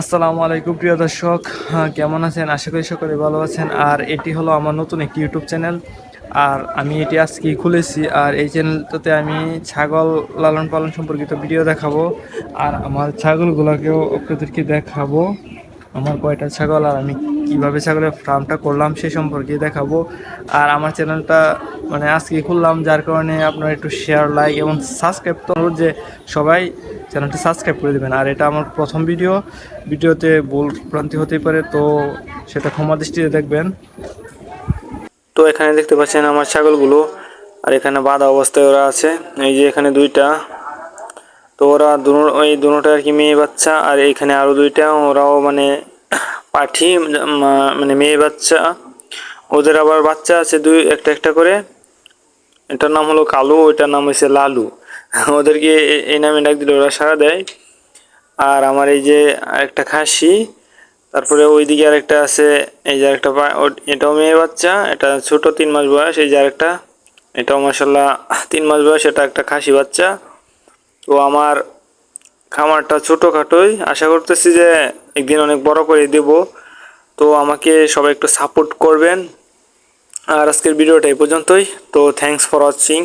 আসসালামু আলাইকুম প্রিয় দর্শক। হ্যাঁ, কেমন আছেন? আশা করি সকলে ভালো আছেন। আর এটি হলো আমার নতুন একটি ইউটিউব চ্যানেল। আর আমি এটি আজকে খুলেছি। আর এই চ্যানেলটাতে আমি ছাগল লালন পালন সম্পর্কিত ভিডিও দেখাবো। আর আমার ছাগলগুলোকেও আপনাদেরকে দেখাবো। আমার কয়টা ছাগল আর আমি কীভাবে ছাগলের ফার্মটা করলাম সে সম্পর্কে দেখাবো। আর আমার চ্যানেলটা মানে আজকে খুললাম, যার কারণে আপনারা একটু শেয়ার লাইক এবং সাবস্ক্রাইব তো যে সবাই চ্যানেলটি সাবস্ক্রাইব করে দেবেন। আর এটা আমার প্রথম ভিডিও ভিডিওতে ভুল ভ্রান্তি হতেই পারে, তো সেটা ক্ষমা দৃষ্টিতে দেখবেন। তো এখানে দেখতে পাচ্ছেন আমার ছাগলগুলো, আর এখানে বাঁধা অবস্থায় ওরা আছে। এই যে এখানে দুইটা, তো ওরা দুনো ওই দুটোটা আর কি মেয়ে বাচ্চা, আর এখানে আরও দুইটা, ওরাও মানে পাঠি মানে মেয়ে বাচ্চা, ওদের আবার বাচ্চা আছে দুই, একটা একটা করে। এটার নাম হলো কালু, ওইটার নাম হচ্ছে লালু। ওদেরকে এই নামে ডাক দিলে ওরা সারা দেয়। আর আমার এই যে আরেকটা খাসি, তারপরে ওইদিকে আরেকটা আছে, এই যে ও- এটাও মেয়ে বাচ্চা, এটা ছোট তিন মাস বয়স, এই যে আরেকটা, এটাও মাসাল্লাহ তিন মাস বয়স, এটা একটা খাসি বাচ্চা। তো আমার খামারটা ছোটোখাটোই। আশা করতেছি যে একদিন অনেক বড় করে দেব। তো আমাকে সবাই একটু সাপোর্ট করবেন। আর আজকের ভিডিওটা এই পর্যন্তই। তো থ্যাংকস ফর ওয়াচিং